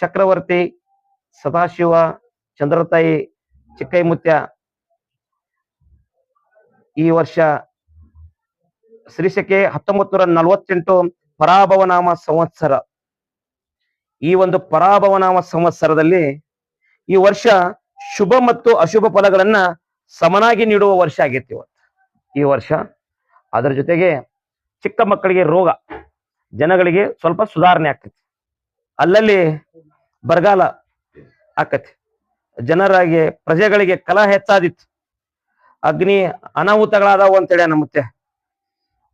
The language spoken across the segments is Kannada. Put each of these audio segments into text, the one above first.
ಚಕ್ರವರ್ತಿ, ಸದಾಶಿವ, ಚಂದ್ರತಾಯಿ, ಚಿಕ್ಕೈಮುತ್ಯ. ಈ ವರ್ಷ ಶ್ರೀಶಕೆ ಹತ್ತೊಂಬತ್ತು ನೂರ ನಲವತ್ತೆಂಟು ಪರಾಭವನಾಮ ಸಂವತ್ಸರ. ಈ ಒಂದು ಪರಾಭವನಾಮ ಸಂವತ್ಸರದಲ್ಲಿ ಈ ವರ್ಷ ಶುಭ ಮತ್ತು ಅಶುಭ ಫಲಗಳನ್ನ ಸಮನಾಗಿ ನೀಡುವ ವರ್ಷ ಆಗೈತಿ ಇವತ್ತು. ಈ ವರ್ಷ ಅದರ ಜೊತೆಗೆ ಚಿಕ್ಕ ಮಕ್ಕಳಿಗೆ ರೋಗ, ಜನಗಳಿಗೆ ಸ್ವಲ್ಪ ಸುಧಾರಣೆ ಆಕತಿ ಅಲ್ಲಲ್ಲಿ ಬರಗಾಲ ಆಕತಿ. ಜನರಾಗಿ ಪ್ರಜೆಗಳಿಗೆ ಕಲಹ ಹೆಚ್ಚಾದಿತ್ತು. ಅಗ್ನಿ ಅನಾಹುತಗಳಾದವು ಅಂತೇಳಿ ನಮ್ಮತ್ತೆ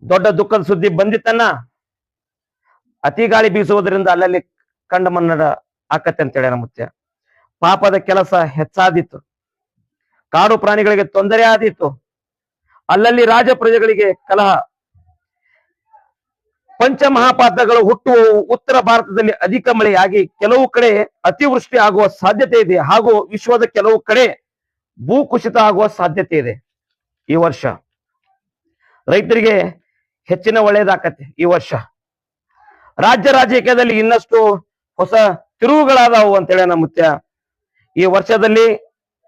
ದೊಡ್ಡ ದುಃಖದ ಸುದ್ದಿ ಬಂದಿತ್ತನ್ನ ಅತಿ ಗಾಳಿ ಬೀಸುವುದರಿಂದ ಅಲ್ಲಲ್ಲಿ ಕಂಡ ಮನ್ನಡ ಆಕತ್ತೆ ಅಂತೇಳಿ ನಮ್ಮತ್ತೆ ಪಾಪದ ಕೆಲಸ ಹೆಚ್ಚಾದಿತ್ತು. ಕಾಡು ಪ್ರಾಣಿಗಳಿಗೆ ತೊಂದರೆ ಆದಿತ್ತು. ಅಲ್ಲಲ್ಲಿ ರಾಜ ಪ್ರಜೆಗಳಿಗೆ ಕಲಹ ಪಂಚಮಹಾಪಾತಗಳು ಹುಟ್ಟುವ ಉತ್ತರ ಭಾರತದಲ್ಲಿ ಅಧಿಕ ಮಳೆಯಾಗಿ ಕೆಲವು ಕಡೆ ಅತಿವೃಷ್ಟಿ ಆಗುವ ಸಾಧ್ಯತೆ ಇದೆ ಹಾಗೂ ವಿಶ್ವದ ಕೆಲವು ಕಡೆ ಭೂಕುಸಿತ ಆಗುವ ಸಾಧ್ಯತೆ ಇದೆ ಈ ವರ್ಷ. ರೈತರಿಗೆ ಹೆಚ್ಚಿನ ಒಳ್ಳೇದಾಕತ್ತೆ ಈ ವರ್ಷ. ರಾಜ್ಯ ರಾಜಕೀಯದಲ್ಲಿ ಇನ್ನಷ್ಟು ಹೊಸ ತಿರುವುಗಳಾದವು ಅಂತೇಳಿ ನಮ್ಮ ಮುತ್ಯ. ಈ ವರ್ಷದಲ್ಲಿ,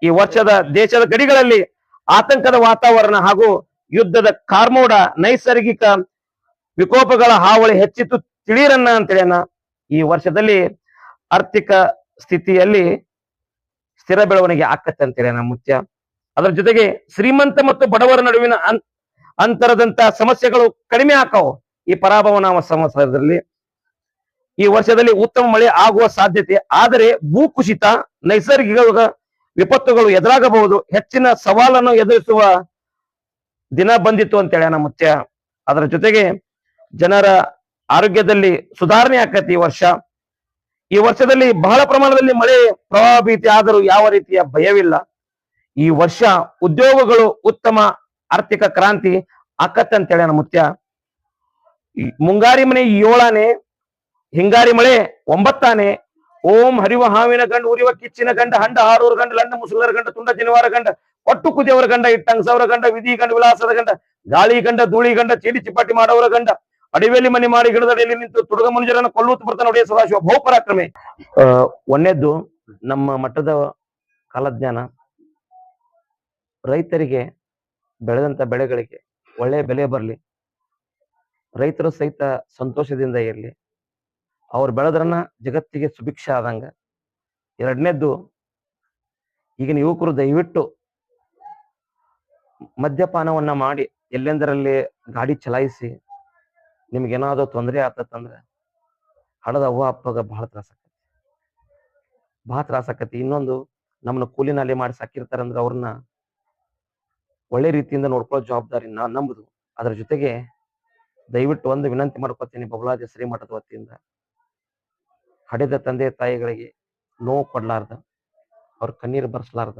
ಈ ವರ್ಷದ ದೇಶದ ಗಡಿಗಳಲ್ಲಿ ಆತಂಕದ ವಾತಾವರಣ ಹಾಗೂ ಯುದ್ಧದ ಕಾರ್ಮೋಡ ನೈಸರ್ಗಿಕ ವಿಕೋಪಗಳ ಹಾವಳಿ ಹೆಚ್ಚಿತ್ತು ತಿಳಿರನ್ನ ಅಂತೇಳಿ ಈ ವರ್ಷದಲ್ಲಿ ಆರ್ಥಿಕ ಸ್ಥಿತಿಯಲ್ಲಿ ಸ್ಥಿರ ಬೆಳವಣಿಗೆ ಆಕತ್ತೆ ಅಂತೇಳಿ ನಮ್ಮ ಮುತ್ಯ. ಅದರ ಜೊತೆಗೆ ಶ್ರೀಮಂತ ಮತ್ತು ಬಡವರ ನಡುವಿನ ಅಂತರದಂತ ಸಮಸ್ಯೆಗಳು ಕಡಿಮೆ ಆಕಾವು ಈ ಪರಾಭವನಾಮ ಸಂವತ್ಸರದಲ್ಲಿ. ಈ ವರ್ಷದಲ್ಲಿ ಉತ್ತಮ ಮಳೆ ಆಗುವ ಸಾಧ್ಯತೆ, ಆದರೆ ಭೂಕುಸಿತ, ನೈಸರ್ಗಿಕ ವಿಪತ್ತುಗಳು ಎದುರಾಗಬಹುದು, ಹೆಚ್ಚಿನ ಸವಾಲನ್ನು ಎದುರಿಸುವ ದಿನ ಬಂದಿತ್ತು ಅಂತೇಳಿ ಮುತ್ಯ. ಅದರ ಜೊತೆಗೆ ಜನರ ಆರೋಗ್ಯದಲ್ಲಿ ಸುಧಾರಣೆ ಆಕತಿ ಈ ವರ್ಷ. ಈ ವರ್ಷದಲ್ಲಿ ಬಹಳ ಪ್ರಮಾಣದಲ್ಲಿ ಮಳೆ ಪ್ರವಾಹ ಭೀತಿ ಆದರೂ ಯಾವ ರೀತಿಯ ಭಯವಿಲ್ಲ. ಈ ವರ್ಷ ಉದ್ಯೋಗಗಳು ಉತ್ತಮ ಆರ್ಥಿಕ ಕ್ರಾಂತಿ ಅಂತೇಳಿ ನಮ್ಮ ಮುತ್ಯ. ಮುಂಗಾರಿ ಮನೆ ಏಳಾನೆ, ಹಿಂಗಾರಿ ಮಳೆ ಒಂಬತ್ತಾನೆ, ಓಂ ಹರಿವ ಹಾವಿನ ಗಂಡ ಉರಿವ ಕಿಚ್ಚಿನ ಗಂಡ, ಹಂಡ ಹಾರೂರ ಗಂಡ, ಲಂಡ ಮುಸುಗರ ಗಂಡ, ತುಂಡ ಜನಿವಾರ ಗಂಡ ಒಟ್ಟು ಕುದಿಯವರ ಗಂಡ, ಇಟ್ಟಂಗಸವರ ಗಂಡ, ವಿಧಿ ಗಂಡ, ವಿಲಾಸದ ಗಂಡ, ಗಾಳಿ ಗಂಡ, ಧೂಳಿ ಗಂಡ, ಚೀಡಿ ಚಿಪಾಟಿ ಮಾಡೋರ ಗಂಡ ಅಡಿವೆಯಲ್ಲಿ ಮನೆ ಮಾಡಿ ಗಿಡದಡಿಯಲ್ಲಿ ನಿಂತು ತುಡುಗ ಮನುಜರನ್ನು ಕೊಲ್ಲುತ್ತ ಬರ್ತಾನೆ ಒಡೆಯ ಸದಾಶಿವ ಬಹುಪರಾಕ್ರಮೆ ಪರಾಕ್ರಮೆ. ಒಂದೇದ್ದು ನಮ್ಮ ಮಟ್ಟದ ಕಾಲಜ್ಞಾನ ರೈತರಿಗೆ ಬೆಳೆದಂತ ಬೆಳೆಗಳಿಗೆ ಒಳ್ಳೆಯ ಬೆಲೆ ಬರಲಿ. ರೈತರು ಸಹಿತ ಸಂತೋಷದಿಂದ ಇರಲಿ. ಅವ್ರು ಬೆಳೆದ್ರನ್ನ ಜಗತ್ತಿಗೆ ಸುಭಿಕ್ಷ ಆದಂಗ. ಎರಡನೇದ್ದು ಈಗಿನ ಯುವಕರು ದಯವಿಟ್ಟು ಮದ್ಯಪಾನವನ್ನ ಮಾಡಿ ಎಲ್ಲೆಂದರಲ್ಲಿ ಗಾಡಿ ಚಲಾಯಿಸಿ ನಿಮ್ಗೇನಾದ್ರೂ ತೊಂದರೆ ಆತಂದ್ರೆ ಹಡದ ಅವ್ವ ಅಪ್ಪಗ ಬಹಳ ತ್ರಾಸ ಆಕತಿ. ಬಹಳ ತ್ರಾಸ ಆಕತಿ. ಇನ್ನೊಂದು ನಮ್ಮನ್ನ ಕೂಲಿನಲ್ಲಿ ನಾಲಿ ಮಾಡಿ ಸಾಕಿರ್ತಾರಂದ್ರೆ ಅವ್ರನ್ನ ಒಳ್ಳೆ ರೀತಿಯಿಂದ ನೋಡ್ಕೊಳ್ಳೋ ಜವಾಬ್ದಾರಿ ನಾ ನಂಬುದು. ಅದ್ರ ಜೊತೆಗೆ ದಯವಿಟ್ಟು ಒಂದು ವಿನಂತಿ ಮಾಡ್ಕೊತೀನಿ ಬಬಲಾದಿ ಶ್ರೀಮಠದ ವತಿಯಿಂದ. ಹಡೆದ ತಂದೆ ತಾಯಿಗಳಿಗೆ ನೋವು ಕೊಡ್ಲಾರ್ದ, ಅವ್ರ ಕಣ್ಣೀರು ಬರ್ಸ್ಲಾರ್ದ.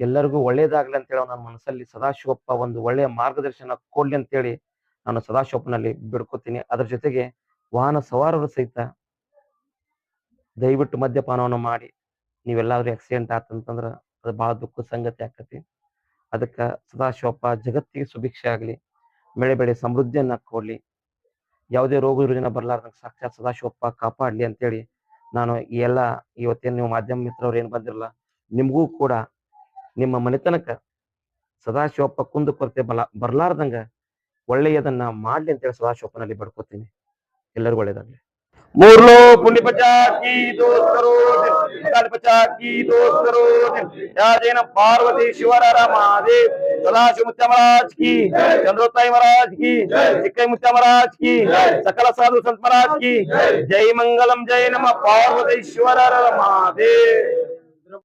ಎಲ್ಲರಿಗೂ ಒಳ್ಳೇದಾಗ್ಲಿ ಅಂತೇಳಿ ನನ್ನ ಮನಸ್ಸಲ್ಲಿ ಸದಾಶಿವಪ್ಪ ಒಂದು ಒಳ್ಳೆಯ ಮಾರ್ಗದರ್ಶನ ಕೊಡ್ಲಿ ಅಂತೇಳಿ ನಾನು ಸದಾಶಿವಪ್ಪನಲ್ಲಿ ಬಿಡ್ಕೋತೀನಿ. ಅದ್ರ ಜೊತೆಗೆ ವಾಹನ ಸವಾರರು ಸಹಿತ ದಯವಿಟ್ಟು ಮದ್ಯಪಾನವನ್ನು ಮಾಡಿ. ನೀವೆಲ್ಲಾದ್ರೂ ಆಕ್ಸಿಡೆಂಟ್ ಆತಂತಂದ್ರ ಅದು ಬಹಳ ದುಃಖ ಸಂಗತಿ ಆಕತಿ. ಅದಕ್ಕ ಸದಾಶಿವಪ್ಪ ಜಗತ್ತಿಗೆ ಸುಭಿಕ್ಷೆ ಆಗ್ಲಿ, ಬೆಳೆ ಬೆಳೆ ಸಮೃದ್ಧಿಯನ್ನ ಕೊಡ್ಲಿ. ಯಾವುದೇ ರೋಗ ರುಜಿನ ಬರ್ಲಾರ್ದಂಗ ಸಾಕ್ಷಾತ್ ಸದಾಶಿವಪ್ಪ ಕಾಪಾಡ್ಲಿ ಅಂತೇಳಿ ನಾನು ಈ ಎಲ್ಲ ಇವತ್ತೇನು ನೀವು ಮಾಧ್ಯಮ ಮಿತ್ರವ್ರು ಏನ್ ಬಂದಿರಲ್ಲ, ನಿಮಗೂ ಕೂಡ ನಿಮ್ಮ ಮನೆತನಕ ಸದಾಶಿವಪ್ಪ ಕುಂದು ಕೊರತೆ ಬಲ, ಬರ್ಲಾರ್ದಂಗ ಒಳ್ಳೆಯದನ್ನ ಮಾಡ್ಲಿ ಅಂತೇಳಿ ಸದಾಶಿವಪ್ಪನಲ್ಲಿ ಬಡ್ಕೋತೀನಿ ಎಲ್ಲರಿಗೂ ಒಳ್ಳೇದಾಗ್ಲಿ ಮೂರ್ಲೋ ಪುಂಡಿ ಪಚಾಕಿ ದೋಸ್ತರು ಪಚಾಕಿ ದೋಸ್ತರು ಯಾಜೇನ ಪಾರ್ವತಿ ಶಿವರ ಮಹಾದೇವ್ ಸದಾಶಿವ ಮುತ್ಯ ಮಹಾರಾಜ್ ಕಿ ಚಂದ್ರೋತ್ತಾಯಿ ಮಹಾರಾಜ್ ಕಿ ಚಿಕ್ಕೈ ಮುತ್ಯ ಮಹಾರಾಜ್ ಕಿ ಸಕಲ ಸಾಧು ಸಂತ ಮಹಾರಾಜ್ ಕಿ ಜೈ ಮಂಗಲಂ ಜೈ ನಮ ಪಾರ್ವತಿ ಶಿವರ ಮಹಾದೇವ್